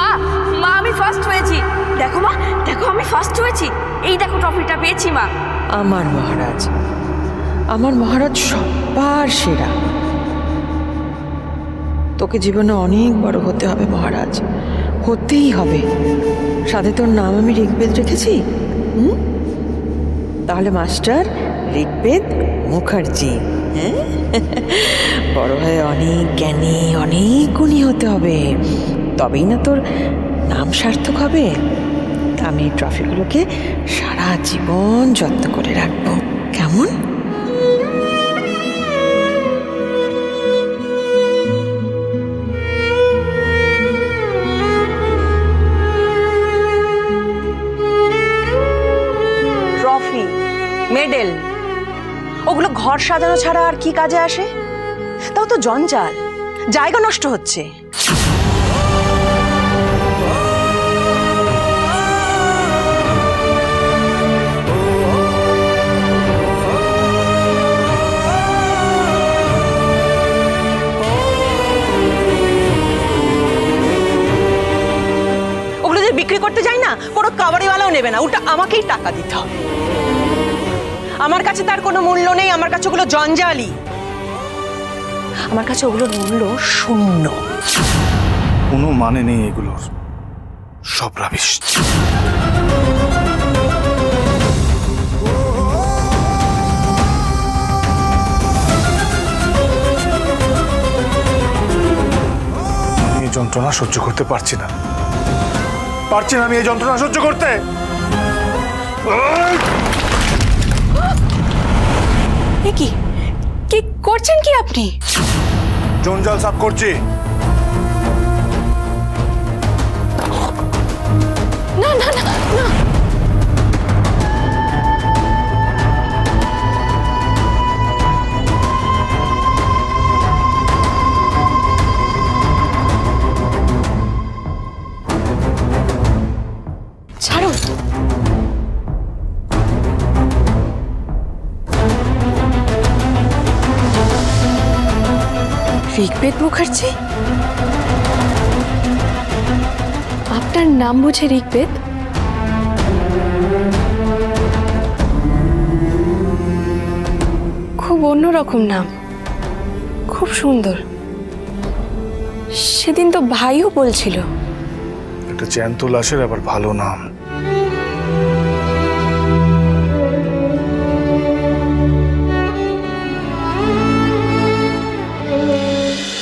মা মা, আমি ফার্স্ট হয়েছি। দেখো মা, দেখো আমি ফার্স্ট হয়েছি। এই দেখো ট্রফিটা পেয়েছি মা। আমার মহারাজ আমার মহারাজ সবার সেরা। তোকে জীবনে অনেক বড় হতে হবে মহারাজ, হতেই হবে। সাথে তোর নাম আমি ঋগ্বেদ রেখেছি, হুম? তাহলে মাস্টার ঋগ্বেদ মুখার্জি হ্যাঁ? বড় হয়ে অনেক জ্ঞানী, অনেক গুণী হতে হবে। তবেই না তোর নাম সার্থক হবে। আমি এই ট্রফিগুলোকে সারা জীবন যত্ন করে রাখব। কেমন? ট্রফি, মেডেল, ওগুলো ঘর সাজানো ছাড়া আর কি কাজে আসে? তাও তো জঞ্জাল, জায়গা নষ্ট হচ্ছে। করতে যাই না, কোনো কাবারিওয়ালাও নেবে না। ওটা আমাকেই টাকা দিতে হবে। আমার কাছে তার কোনো মূল্য নেই, আমার কাছে ওগুলো জঞ্জালি আমার কাছে ওগুলোর মূল্য শূন্য। কোনো মানে নেই এগুলোর। সব রাবিশ। যন্ত্রণা সহ্য করতে পারছি না। পারছি না আমি এই যন্ত্রণা সহ্য করতে। কি করছেন কি আপনি? জঞ্জাল সাফ করছি। ঋগ্বেদ মুখার্জি আপনার নাম বুঝে ঋগ্বেদ খুব অন্যরকম নাম। খুব সুন্দর। সেদিন তো ভাইও বলছিল। একটা জ্যান্ত লাশের আবার ভালো নাম।